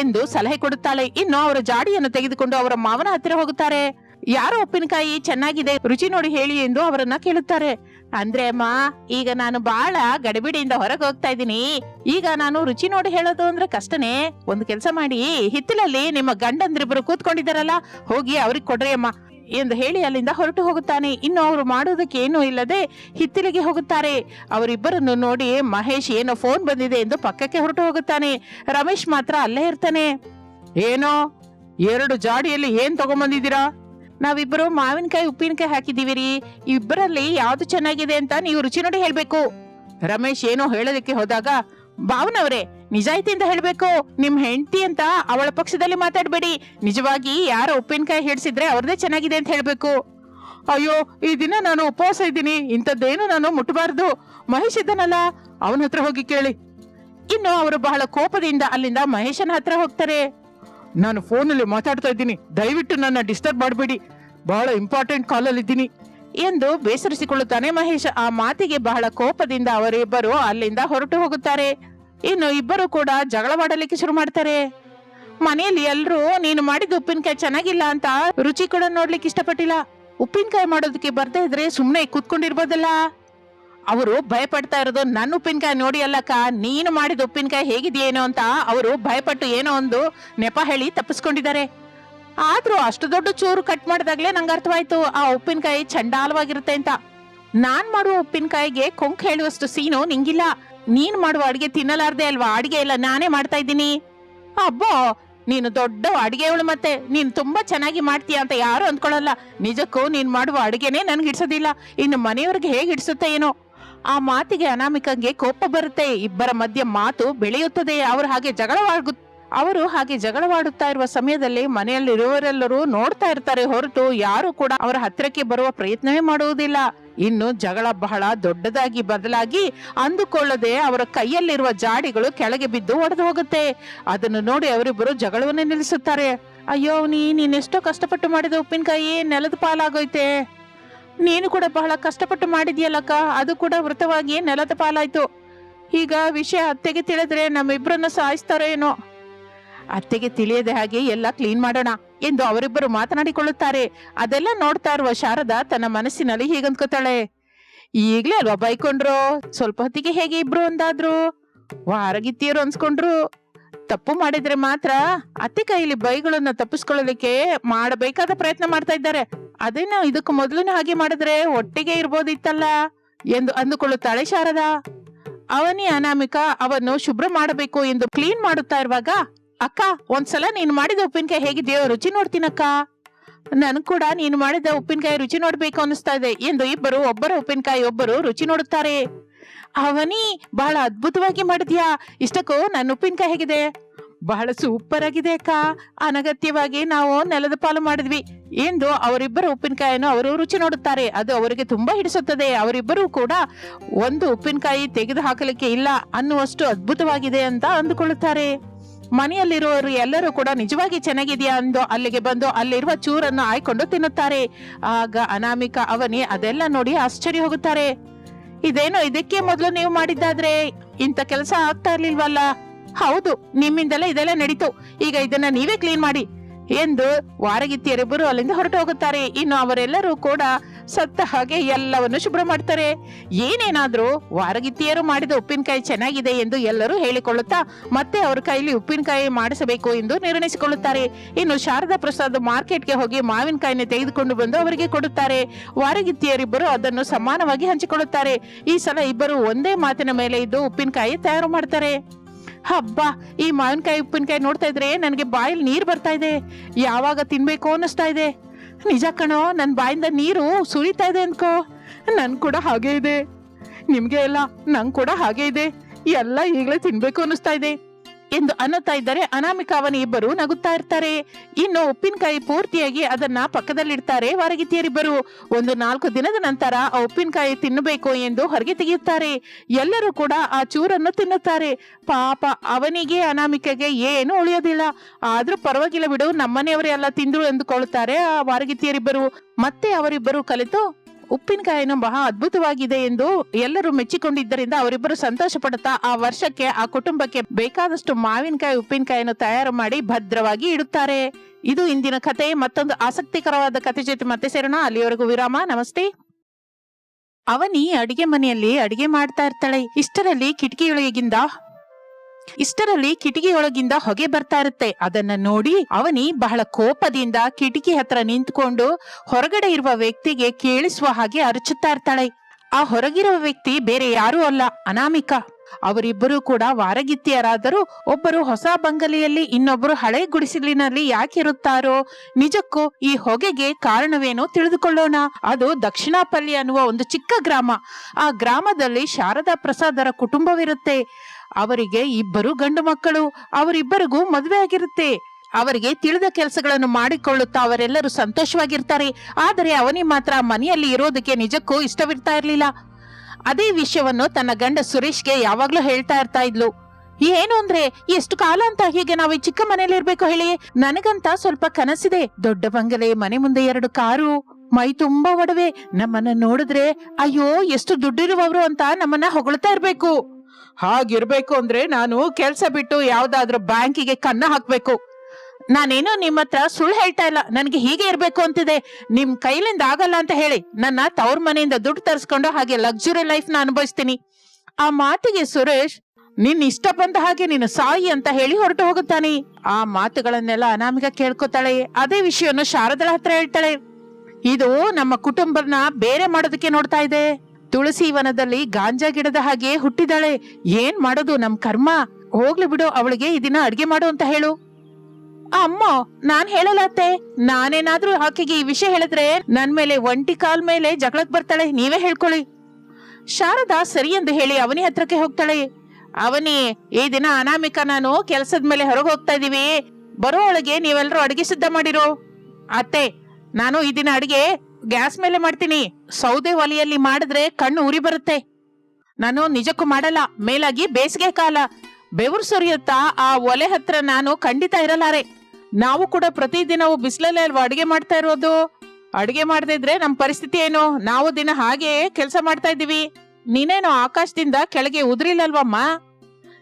ಎಂದು ಸಲಹೆ ಕೊಡುತ್ತಾಳೆ. ಇನ್ನು ಅವರ ಜಾಡಿಯನ್ನು ತೆಗೆದುಕೊಂಡು ಅವರ ಮಾವನ ಹತ್ತಿರ ಹೋಗುತ್ತಾರೆ. ಯಾರೋ ಉಪ್ಪಿನಕಾಯಿ ಚೆನ್ನಾಗಿದೆ, ರುಚಿ ನೋಡಿ ಹೇಳಿ ಎಂದು ಅವರನ್ನ ಕೇಳುತ್ತಾರೆ. ಅಂದ್ರೆ ಅಮ್ಮ, ಈಗ ನಾನು ಬಾಳ ಗಡಿಬಿಡಿಯಿಂದ ಹೊರಗೆ ಹೋಗ್ತಾ ಇದ್ದೀನಿ. ಈಗ ನಾನು ರುಚಿ ನೋಡಿ ಹೇಳೋದು ಅಂದ್ರೆ ಕಷ್ಟನೇ. ಒಂದು ಕೆಲಸ ಮಾಡಿ ಹಿತ್ತಲಲ್ಲಿ ನಿಮ್ಮ ಗಂಡಂದ್ರಿಬ್ರು ಕೂತ್ಕೊಂಡಿದ್ದಾರಲ್ಲ, ಹೋಗಿ ಅವ್ರಿಗೆ ಕೊಡ್ರಿ ಅಮ್ಮ. ಎಂದು ಹೇಳಿ ಅಲ್ಲಿಂದ ಹೊರಟು ಹೋಗುತ್ತಾನೆ. ಇನ್ನು ಅವರು ಮಾಡುವುದಕ್ಕೆ ಏನೂ ಇಲ್ಲದೆ ಹಿತ್ತಿಲಿಗೆ ಹೋಗುತ್ತಾರೆ. ಅವರಿಬ್ಬರನ್ನು ನೋಡಿ ಮಹೇಶ್, ಏನೋ ಫೋನ್ ಬಂದಿದೆ ಎಂದು ಪಕ್ಕಕ್ಕೆ ಹೊರಟು ಹೋಗುತ್ತಾನೆ. ರಮೇಶ್ ಮಾತ್ರ ಅಲ್ಲೇ ಇರ್ತಾನೆ. ಏನೋ, ಎರಡು ಜಾಡಿಯಲ್ಲಿ ಏನ್ ತಗೊಂಬಂದಿದ್ದೀರಾ? ನಾವಿಬ್ಬರು ಮಾವಿನಕಾಯಿ, ಉಪ್ಪಿನಕಾಯಿ ಹಾಕಿದೀವಿ ರೀ ಇಬ್ಬರಲ್ಲಿ ಯಾವ್ದು ಚೆನ್ನಾಗಿದೆ ಅಂತ ನೀವು ರುಚಿ ನೋಡಿ ಹೇಳ್ಬೇಕು. ರಮೇಶ್ ಏನೋ ಹೇಳೋದಕ್ಕೆ ಹೋದಾಗ, ಭಾವನವ್ರೆ ನಿಜಾಯಿತಿಯಿಂದ ಹೇಳ್ಬೇಕು, ನಿಮ್ ಹೆಂಡತಿ ಅಂತ ಅವಳ ಪಕ್ಷದಲ್ಲಿ ಮಾತಾಡ್ಬೇಡಿ. ನಿಜವಾಗಿ ಯಾರ ಉಪ್ಪಿನಕಾಯಿ ಹಿಡ್ಸಿದ್ರೆ ಅವ್ರದೇ ಚೆನ್ನಾಗಿದೆ ಅಂತ ಹೇಳ್ಬೇಕು. ಅಯ್ಯೋ, ಈ ದಿನ ನಾನು ಉಪವಾಸ ಇದ್ದೀನಿ, ಇಂಥದ್ದೇನು ನಾನು ಮುಟ್ಟಬಾರ್ದು ಮಹೇಶ್ ಇದ್ದಾನಲ್ಲ, ಅವನ ಹತ್ರ ಹೋಗಿ ಕೇಳಿ. ಇನ್ನು ಅವರು ಬಹಳ ಕೋಪದಿಂದ ಅಲ್ಲಿಂದ ಮಹೇಶನ ಹತ್ರ ಹೋಗ್ತಾರೆ. ನಾನು ಫೋನಲ್ಲಿ ಮಾತಾಡ್ತಾ ಇದ್ದೀನಿ, ದಯವಿಟ್ಟು ನನ್ನ ಡಿಸ್ಟರ್ಬ್ ಮಾಡಬೇಡಿ. ಬಹಳ ಇಂಪಾರ್ಟೆಂಟ್ ಕಾಲಲ್ಲಿ ಇದ್ದೀನಿ ಎಂದು ಬೇಸರಿಸಿಕೊಳ್ಳುತ್ತಾನೆ ಮಹೇಶ್. ಆ ಮಾತಿಗೆ ಬಹಳ ಕೋಪದಿಂದ ಅವರಿಬ್ಬರು ಅಲ್ಲಿಂದ ಹೊರಟು ಹೋಗುತ್ತಾರೆ. ಇನ್ನು ಇಬ್ಬರು ಕೂಡ ಜಗಳವಾಡಲಿಕ್ಕೆ ಶುರು ಮಾಡ್ತಾರೆ. ಮನೆಯಲ್ಲಿ ಎಲ್ರು, ನೀನು ಮಾಡಿದ ಉಪ್ಪಿನಕಾಯಿ ಚೆನ್ನಾಗಿಲ್ಲ ಅಂತ ರುಚಿ ಕೂಡ ನೋಡ್ಲಿಕ್ಕೆ ಇಷ್ಟಪಟ್ಟಿಲ್ಲ. ಉಪ್ಪಿನಕಾಯಿ ಮಾಡೋದಕ್ಕೆ ಬರ್ದೇ ಇದ್ರೆ ಸುಮ್ಮನೆ ಕೂತ್ಕೊಂಡಿರ್ಬೋದಲ್ಲ? ಅವರು ಭಯಪಡ್ತಾ ಇರೋದು, ನನ್ನ ಉಪ್ಪಿನಕಾಯಿ ನೋಡಿ ಅಲ್ಲಕ್ಕ, ನೀನು ಮಾಡಿದ ಉಪ್ಪಿನಕಾಯಿ ಹೇಗಿದೆಯೇನೋ ಅಂತ ಅವರು ಭಯಪಟ್ಟು ಏನೋ ಒಂದು ನೆಪ ಹೇಳಿ ತಪ್ಪಿಸ್ಕೊಂಡಿದ್ದಾರೆ. ಆದ್ರೂ ಅಷ್ಟು ದೊಡ್ಡ ಚೂರು ಕಟ್ ಮಾಡಿದಾಗ್ಲೇ ನಂಗೆ ಅರ್ಥವಾಯ್ತು, ಆ ಉಪ್ಪಿನಕಾಯಿ ಚಂಡಾಲವಾಗಿರುತ್ತೆ ಅಂತ. ನಾನ್ ಮಾಡುವ ಉಪ್ಪಿನಕಾಯಿಗೆ ಕೊಂಕ್ ಹೇಳುವಷ್ಟು ಸೀನು ನಿಂಗಿಲ್ಲ. ನೀನ್ ಮಾಡುವ ಅಡಿಗೆ ತಿನ್ನಲಾರ್ದೆ ಅಲ್ವಾ? ಅಡಿಗೆ ಇಲ್ಲ ನಾನೇ ಮಾಡ್ತಾ ಇದ್ದೀನಿ. ಅಬ್ಬೋ, ನೀನು ದೊಡ್ಡ ಅಡಿಗೆವಳು ಮತ್ತೆ. ನೀನು ತುಂಬಾ ಚೆನ್ನಾಗಿ ಮಾಡ್ತೀಯ ಅಂತ ಯಾರು ಅಂದ್ಕೊಳ್ಳಲ್ಲ. ನಿಜಕ್ಕೂ ನೀನ್ ಮಾಡುವ ಅಡಿಗೆನೇ ನನ್ಗೆ ಹಿಡ್ಸೋದಿಲ್ಲ. ಇನ್ನು ಮನೆಯವ್ರಿಗೆ ಹೇಗೆ ಹಿಡ್ಸುತ್ತೆ ಏನೋ? ಆ ಮಾತಿಗೆ ಅನಾಮಿಕಂಗೆ ಕೋಪ ಬರುತ್ತೆ. ಇಬ್ಬರ ಮಧ್ಯೆ ಮಾತು ಬೆಳೆಯುತ್ತದೆ. ಅವರು ಹಾಗೆ ಜಗಳವಾಗು ಅವರು ಹಾಗೆ ಜಗಳವಾಡುತ್ತಾ ಇರುವ ಸಮಯದಲ್ಲಿ ಮನೆಯಲ್ಲಿರುವವರೆಲ್ಲರೂ ನೋಡ್ತಾ ಇರ್ತಾರೆ ಹೊರತು ಯಾರು ಕೂಡ ಅವರ ಹತ್ತಿರಕ್ಕೆ ಬರುವ ಪ್ರಯತ್ನವೇ ಮಾಡುವುದಿಲ್ಲ. ಇನ್ನು ಜಗಳ ಬಹಳ ದೊಡ್ಡದಾಗಿ ಬದಲಾಗಿ ಅಂದುಕೊಳ್ಳದೆ ಅವರ ಕೈಯಲ್ಲಿರುವ ಜಾಡಿಗಳು ಕೆಳಗೆ ಬಿದ್ದು ಒಡೆದು ಹೋಗುತ್ತೆ. ಅದನ್ನು ನೋಡಿ ಅವರಿಬ್ಬರು ಜಗಳವನ್ನು ನಿಲ್ಲಿಸುತ್ತಾರೆ. ಅಯ್ಯೋ ನೀ ನೀನೆಷ್ಟೋ ಕಷ್ಟಪಟ್ಟು ಮಾಡಿದ ಉಪ್ಪಿನಕಾಯಿ ನೆಲದ ಪಾಲಾಗೋಯ್ತೆ. ನೀನು ಕೂಡ ಬಹಳ ಕಷ್ಟಪಟ್ಟು ಮಾಡಿದ್ಯಲ್ಲಕ್ಕ, ಅದು ಕೂಡ ವೃತವಾಗಿ ನೆಲದ ಪಾಲಾಯ್ತು. ಈಗ ವಿಷಯ ಅತ್ತೆಗೆ ತಿಳಿದ್ರೆ ನಮ್ಮಿಬ್ಬರನ್ನ ಸಾಯಿಸ್ತಾರೋ ಏನೋ. ಅತ್ತೆಗೆ ತಿಳಿಯದೆ ಹಾಗೆ ಎಲ್ಲ ಕ್ಲೀನ್ ಮಾಡೋಣ ಎಂದು ಅವರಿಬ್ಬರು ಮಾತನಾಡಿಕೊಳ್ಳುತ್ತಾರೆ. ಅದೆಲ್ಲ ನೋಡ್ತಾ ಇರುವ ಶಾರದಾ ತನ್ನ ಮನಸ್ಸಿನಲ್ಲಿ ಹೀಗಂದ್ಕೋತಾಳೆ ಈಗ್ಲೇ ಅಲ್ವಾ ಬೈಕೊಂಡ್ರು? ಸ್ವಲ್ಪ ಹೊತ್ತಿಗೆ ಹೇಗೆ ಇಬ್ರು ಒಂದಾದ್ರು? ವಾರಗಿತ್ತಿಯರು ಅನ್ಸ್ಕೊಂಡ್ರು. ತಪ್ಪು ಮಾಡಿದ್ರೆ ಮಾತ್ರ ಅತ್ತೆ ಕೈಯಲ್ಲಿ ಬೈಗಳನ್ನ ತಪ್ಪಿಸ್ಕೊಳ್ಳಲಿಕ್ಕೆ ಮಾಡಬೇಕಾದ ಪ್ರಯತ್ನ ಮಾಡ್ತಾ ಇದ್ದಾರೆ. ಅದೇನೋ ಇದಕ್ಕೆ ಮೊದಲು ಹಾಗೆ ಮಾಡಿದ್ರೆ ಒಟ್ಟಿಗೆ ಇರ್ಬೋದಿತ್ತಲ್ಲ ಎಂದು ಅಂದುಕೊಳ್ಳುತ್ತಾಳೆ ಶಾರದಾ. ಅವನಿ ಅನಾಮಿಕ ಅವನ್ನು ಶುಭ್ರ ಮಾಡಬೇಕು ಎಂದು ಕ್ಲೀನ್ ಮಾಡುತ್ತಾ ಇರುವಾಗ ಅಕ್ಕ, ಒಂದ್ಸಲ ನೀನು ಮಾಡಿದ ಉಪ್ಪಿನಕಾಯಿ ಹೇಗಿದೆಯೋ ರುಚಿ ನೋಡ್ತೀನಕ್ಕ? ನನ್ ಕೂಡ ನೀನು ಮಾಡಿದ ಉಪ್ಪಿನಕಾಯಿ ರುಚಿ ನೋಡ್ಬೇಕು ಅನಿಸ್ತಾ ಇದೆ. ಎಂದು ಇಬ್ಬರು, ಒಬ್ಬರ ಉಪ್ಪಿನಕಾಯಿ, ಒಬ್ಬರು ರುಚಿ ನೋಡುತ್ತಾರೆ. ಅವನಿ ಬಹಳ ಅದ್ಭುತವಾಗಿ ಮಾಡಿದ್ಯಾ? ಇಷ್ಟಕ್ಕೂ ನನ್ನ ಉಪ್ಪಿನಕಾಯಿ ಹೇಗಿದೆ? ಬಹಳ ಸೂಪರ್ ಆಗಿದೆ ಅಕ್ಕ. ಅನಗತ್ಯವಾಗಿ ನಾವು ನೆಲದ ಪಾಲು ಮಾಡಿದ್ವಿ. ಎಂದು ಅವರಿಬ್ಬರ ಉಪ್ಪಿನಕಾಯಿಯನ್ನು ಅವರು ರುಚಿ ನೋಡುತ್ತಾರೆ. ಅದು ಅವರಿಗೆ ತುಂಬಾ ಹಿಡಿಸುತ್ತದೆ. ಅವರಿಬ್ಬರು ಕೂಡ ಒಂದು ಉಪ್ಪಿನಕಾಯಿ ತೆಗೆದು ಹಾಕಲಿಕ್ಕೆ ಇಲ್ಲ ಅನ್ನುವಷ್ಟು ಅದ್ಭುತವಾಗಿದೆ ಅಂತ ಅಂದುಕೊಳ್ಳುತ್ತಾರೆ. ಮನೆಯಲ್ಲಿರುವವರು ಎಲ್ಲರೂ ಕೂಡ ನಿಜವಾಗಿ ಚೆನ್ನಾಗಿದೆಯಾ ಅಂದು ಅಲ್ಲಿಗೆ ಬಂದು ಅಲ್ಲಿರುವ ಚೂರನ್ನು ಆಯ್ಕೊಂಡು ತಿನ್ನುತ್ತಾರೆ. ಆಗ ಅನಾಮಿಕ ಅವನಿ ಅದೆಲ್ಲ ನೋಡಿ ಆಶ್ಚರ್ಯ ಹೋಗುತ್ತಾರೆ. ಇದೇನು ಇದಕ್ಕೆ ಮೊದಲು ನೀವು ಮಾಡಿದ್ದಾದ್ರೆ? ಇಂಥ ಕೆಲಸ ಆಗ್ತಾ ಇರ್ಲಿಲ್ವಲ್ಲ? ಹೌದು, ನಿಮ್ಮಿಂದಲೇ ಇದೆಲ್ಲ ನಡೀತು. ಈಗ ಇದನ್ನ ನೀವೇ ಕ್ಲೀನ್ ಮಾಡಿ. ಎಂದು ವಾರಗಿತ್ತಿಯರಿಬ್ಬರು ಅಲ್ಲಿಂದ ಹೊರಟು ಹೋಗುತ್ತಾರೆ. ಇನ್ನು ಅವರೆಲ್ಲರೂ ಕೂಡ ಸತ್ತ ಹಾಗೆ ಎಲ್ಲವನ್ನು ಶುಭ್ರ ಮಾಡ್ತಾರೆ. ಏನೇನಾದ್ರೂ ವಾರಗಿತ್ತಿಯರು ಮಾಡಿದ ಉಪ್ಪಿನಕಾಯಿ ಚೆನ್ನಾಗಿದೆ ಎಂದು ಎಲ್ಲರೂ ಹೇಳಿಕೊಳ್ಳುತ್ತಾ ಮತ್ತೆ ಅವರ ಕೈಲಿ ಉಪ್ಪಿನಕಾಯಿ ಮಾಡಿಸಬೇಕು ಎಂದು ನಿರ್ಣಯಿಸಿಕೊಳ್ಳುತ್ತಾರೆ. ಇನ್ನು ಶಾರದಾ ಪ್ರಸಾದ್ ಮಾರ್ಕೆಟ್ಗೆ ಹೋಗಿ ಮಾವಿನಕಾಯಿನ ತೆಗೆದುಕೊಂಡು ಬಂದು ಅವರಿಗೆ ಕೊಡುತ್ತಾರೆ. ವಾರಗಿತ್ತಿಯರಿಬ್ಬರು ಅದನ್ನು ಸಮಾನವಾಗಿ ಹಂಚಿಕೊಳ್ಳುತ್ತಾರೆ. ಈ ಸಲ ಇಬ್ಬರು ಒಂದೇ ಮಾತಿನ ಮೇಲೆ ಇದ್ದು ಉಪ್ಪಿನಕಾಯಿ ತಯಾರು ಮಾಡ್ತಾರೆ. ಹಬ್ಬ, ಈ ಮಾವಿನಕಾಯಿ ಉಪ್ಪಿನಕಾಯಿ ನೋಡ್ತಾ ಇದ್ರೆ ನನಗೆ ಬಾಯಲ್ಲಿ ನೀರು ಬರ್ತಾ ಇದೆ. ಯಾವಾಗ ತಿನ್ಬೇಕು ಅನ್ನಿಸ್ತಾ ಇದೆ. ನಿಜ ಕಣೋ ನನ್ನ ಬಾಯಿಂದ ನೀರು ಸುರಿತಾ ಇದೆ ಅನ್ಕೋ. ನನ್ ಕೂಡ ಹಾಗೆ ಇದೆ. ನಿಮ್ಗೆ ಎಲ್ಲ ನಂಗೆ ಕೂಡ ಹಾಗೆ ಇದೆ. ಎಲ್ಲ ಈಗಲೇ ತಿನ್ಬೇಕು ಅನ್ನಿಸ್ತಾ ಇದೆ. ಎಂದು ಅನ್ನುತ್ತಾ ಇದ್ದರೆ ಅನಾಮಿಕ ಅವನ ಇಬ್ಬರು ನಗುತ್ತಾ ಇರ್ತಾರೆ. ಇನ್ನು ಉಪ್ಪಿನಕಾಯಿ ಪೂರ್ತಿಯಾಗಿ ಅದನ್ನ ಪಕ್ಕದಲ್ಲಿಡ್ತಾರೆ. ವಾರಗಿತಿಯರಿಬ್ಬರು ಒಂದು ನಾಲ್ಕು ದಿನದ ನಂತರ ಆ ಉಪ್ಪಿನಕಾಯಿ ತಿನ್ನಬೇಕು ಎಂದು ಹೊರಗೆ ತೆಗೆಯುತ್ತಾರೆ. ಎಲ್ಲರೂ ಕೂಡ ಆ ಚೂರನ್ನು ತಿನ್ನುತ್ತಾರೆ. ಪಾಪ ಅವನಿಗೆ ಅನಾಮಿಕೆಗೆ ಏನು ಉಳಿಯೋದಿಲ್ಲ. ಆದ್ರೂ ಪರವಾಗಿಲ್ಲ ಬಿಡು, ನಮ್ಮನೆಯವರೇ ಎಲ್ಲ ತಿಂದ್ರು ಎಂದುಕೊಳ್ಳುತ್ತಾರೆ ಆ ವಾರಗಿತಿಯರಿಬ್ಬರು ಮತ್ತೆ ಅವರಿಬ್ಬರು ಕಲಿತು ಉಪ್ಪಿನಕಾಯಿನು ಬಹಳ ಅದ್ಭುತವಾಗಿದೆ ಎಂದು ಎಲ್ಲರೂ ಮೆಚ್ಚಿಕೊಂಡಿದ್ದರಿಂದ ಅವರಿಬ್ಬರು ಸಂತೋಷ ಪಡುತ್ತಾ ಆ ವರ್ಷಕ್ಕೆ, ಆ ಕುಟುಂಬಕ್ಕೆ ಬೇಕಾದಷ್ಟು ಮಾವಿನಕಾಯಿ, ಉಪ್ಪಿನಕಾಯಿಯನ್ನು ತಯಾರು ಮಾಡಿ ಭದ್ರವಾಗಿ ಇಡುತ್ತಾರೆ. ಇದು ಇಂದಿನ ಕತೆ. ಮತ್ತೊಂದು ಆಸಕ್ತಿಕರವಾದ ಕತೆ ಜೊತೆ ಮತ್ತೆ ಸೇರೋಣ. ಅಲ್ಲಿಯವರೆಗೂ ವಿರಾಮ. ನಮಸ್ತೆ. ಅವನಿ ಅಡಿಗೆ ಮನೆಯಲ್ಲಿ ಅಡಿಗೆ ಮಾಡ್ತಾ ಇರ್ತಾಳೆ. ಇಷ್ಟರಲ್ಲಿ ಕಿಟಕಿಯೊಳಗಿಂದ ಇಷ್ಟರಲ್ಲಿ ಕಿಟಕಿಯೊಳಗಿಂದ ಹೊಗೆ ಬರ್ತಾ ಇರುತ್ತೆ. ಅದನ್ನ ನೋಡಿ ಅವನಿ ಬಹಳ ಕೋಪದಿಂದ ಕಿಟಕಿ ಹತ್ರ ನಿಂತ್ಕೊಂಡು ಹೊರಗಡೆ ಇರುವ ವ್ಯಕ್ತಿಗೆ ಕೇಳಿಸುವ ಹಾಗೆ ಅರಚುತ್ತಾ ಇರ್ತಾಳೆ. ಆ ಹೊರಗಿರುವ ವ್ಯಕ್ತಿ ಬೇರೆ ಯಾರೂ ಅಲ್ಲ, ಅನಾಮಿಕ. ಅವರಿಬ್ಬರು ಕೂಡ ವಾರಗಿತ್ತಿಯರಾದರೂ ಒಬ್ಬರು ಹೊಸ ಬಂಗಲೆಯಲ್ಲಿ ಇನ್ನೊಬ್ಬರು ಹಳೆ ಗುಡಿಸಲಿನಲ್ಲಿ ಯಾಕಿರುತ್ತಾರೋ? ನಿಜಕ್ಕೂ ಈ ಹೊಗೆಗೆ ಕಾರಣವೇನೋ ತಿಳಿದುಕೊಳ್ಳೋಣ. ಅದು ದಕ್ಷಿಣಾಪಲ್ಲಿ ಅನ್ನುವ ಒಂದು ಚಿಕ್ಕ ಗ್ರಾಮ. ಆ ಗ್ರಾಮದಲ್ಲಿ ಶಾರದಾ ಪ್ರಸಾದರ ಕುಟುಂಬವಿರುತ್ತೆ. ಅವರಿಗೆ ಇಬ್ಬರು ಗಂಡು ಮಕ್ಕಳು. ಅವರಿಬ್ಬರಿಗೂ ಮದುವೆ ಆಗಿರುತ್ತೆ. ಅವರಿಗೆ ತಿಳಿದ ಕೆಲಸಗಳನ್ನು ಮಾಡಿಕೊಳ್ಳುತ್ತಾ ಅವರೆಲ್ಲರೂ ಸಂತೋಷವಾಗಿರ್ತಾರೆ. ಆದರೆ ಅವನಿ ಮಾತ್ರ ಮನೆಯಲ್ಲಿ ಇರೋದಕ್ಕೆ ನಿಜಕ್ಕೂ ಇಷ್ಟವಿರ್ತಾ ಇರ್ಲಿಲ್ಲ. ಅದೇ ವಿಷಯವನ್ನು ತನ್ನ ಗಂಡ ಸುರೇಶ್ಗೆ ಯಾವಾಗ್ಲೂ ಹೇಳ್ತಾ ಇರ್ತಾ ಇದ್ಲು. ಏನು ಅಂದ್ರೆ, ಎಷ್ಟು ಕಾಲ ಅಂತ ಹೀಗೆ ನಾವು ಚಿಕ್ಕ ಮನೇಲಿ ಇರ್ಬೇಕು ಹೇಳಿ? ನನಗಂತ ಸ್ವಲ್ಪ ಕನಸಿದೆ. ದೊಡ್ಡ ಬಂಗಲೆ, ಮನೆ ಮುಂದೆ ಎರಡು ಕಾರು, ಮೈ ತುಂಬಾ ಒಡವೆ. ನಮ್ಮನ್ನ ನೋಡಿದ್ರೆ, ಅಯ್ಯೋ, ಎಷ್ಟು ದುಡ್ಡಿರುವವರು ಅಂತ ನಮ್ಮನ್ನ ಹೊಗಳ್ತಾ ಇರ್ಬೇಕು. ಹಾಗಿರ್ಬೇಕು ಅಂದ್ರೆ ನಾನು ಕೆಲ್ಸ ಬಿಟ್ಟು ಯಾವ್ದಾದ್ರು ಬ್ಯಾಂಕಿಗೆ ಕನ್ನ ಹಾಕ್ಬೇಕು. ನಾನೇನು ನಿಮ್ಮ ಹತ್ರ ಸುಳ್ಳು ಹೇಳ್ತಾ ಇಲ್ಲ. ನನಗೆ ಹೀಗೆ ಇರಬೇಕು ಅಂತಿದೆ. ನಿಮ್ ಕೈಲಿಂದ ಆಗಲ್ಲ ಅಂತ ಹೇಳಿ ನನ್ನ ತವ್ರ ಮನೆಯಿಂದ ದುಡ್ಡು ತರಿಸ್ಕೊಂಡು ಹಾಗೆ ಲಕ್ಸುರಿ ಲೈಫ್ನ ಅನುಭವಿಸ್ತೀನಿ. ಆ ಮಾತಿಗೆ ಸುರೇಶ್, ನಿನ್ ಇಷ್ಟ ಬಂದ ಹಾಗೆ ನೀನು ಸಾಯಿ ಅಂತ ಹೇಳಿ ಹೊರಟು ಹೋಗುತ್ತಾನೆ. ಆ ಮಾತುಗಳನ್ನೆಲ್ಲ ಅನಾಮಿಕ ಕೇಳ್ಕೊತಾಳೆ. ಅದೇ ವಿಷಯವನ್ನು ಶಾರದಳ ಹತ್ರ ಹೇಳ್ತಾಳೆ. ಇದು ನಮ್ಮ ಕುಟುಂಬನ ಬೇರೆ ಮಾಡೋದಕ್ಕೆ ನೋಡ್ತಾ ಇದೆ. ತುಳಸಿ ವನದಲ್ಲಿ ಗಾಂಜಾ ಗಿಡದ ಹಾಗೆ ಹುಟ್ಟಿದಾಳೆ. ಏನ್ ಮಾಡೋದು ನಮ್ ಕರ್ಮ? ಹೋಗ್ಲಿ ಬಿಡು, ಅವಳಿಗೆ ಇದನ್ನ ಅಡ್ಗೆ ಮಾಡು ಅಂತ ಹೇಳು. ಅಮ್ಮ, ನಾನ್ ಹೇಳಲತ್ತೆ ನಾನೇನಾದ್ರೂ ಆಕೆಗೆ ಈ ವಿಷಯ ಹೇಳಿದ್ರೆ ನನ್ ಮೇಲೆ ಒಂಟಿ ಕಾಲ್ ಮೇಲೆ ಜಗಳಕ್ ಬರ್ತಾಳೆ, ನೀವೇ ಹೇಳ್ಕೊಳ್ಳಿ. ಶಾರದಾ ಸರಿ ಎಂದು ಹೇಳಿ ಅವನಿ ಹತ್ರಕ್ಕೆ ಹೋಗ್ತಾಳೆ. ಅವನಿ, ಈ ದಿನ ಅನಾಮಿಕ ನಾನು ಕೆಲಸದ ಮೇಲೆ ಹೊರಗೆ ಹೋಗ್ತಾ ಇದೀವಿ. ಬರೋ ಒಳಗೆ ನೀವೆಲ್ಲರೂ ಅಡಿಗೆ ಸಿದ್ಧ ಮಾಡಿರು. ಅತ್ತೆ, ನಾನು ಈ ದಿನ ಅಡಿಗೆ ಗ್ಯಾಸ್ ಮೇಲೆ ಮಾಡ್ತೀನಿ. ಸೌದೆ ಒಲೆಯಲ್ಲಿ ಮಾಡಿದ್ರೆ ಕಣ್ಣು ಉರಿ ಬರುತ್ತೆ. ನಾನು ನಿಜಕ್ಕೂ ಮಾಡಲ್ಲ, ಮೇಲಾಗಿ ಬೇಸಿಗೆ ಕಾಲ. ಬೆವರು ಸುರಿಯುತ್ತಾ, ಆ ಒಲೆ ಹತ್ರ ನಾನು ಖಂಡಿತ ಇರಲಾರೆ. ನಾವು ಕೂಡ ಪ್ರತಿದಿನವೂ ಬಿಸಿಲಲ್ಲೇ ಅಲ್ವಾ ಅಡಿಗೆ ಮಾಡ್ತಾ ಇರೋದು? ಅಡಿಗೆ ಮಾಡದಿದ್ರೆ ನಮ್ಮ ನಮ್ ಪರಿಸ್ಥಿತಿ ಏನು? ನಾವು ದಿನ ಹಾಗೆ ಕೆಲಸ ಮಾಡ್ತಾ ಇದ್ದೀವಿ. ನೀನೇನೋ ಆಕಾಶದಿಂದ ಕೆಳಗೆ ಉದುರಿಲ್ಲಲ್ವಮ್ಮ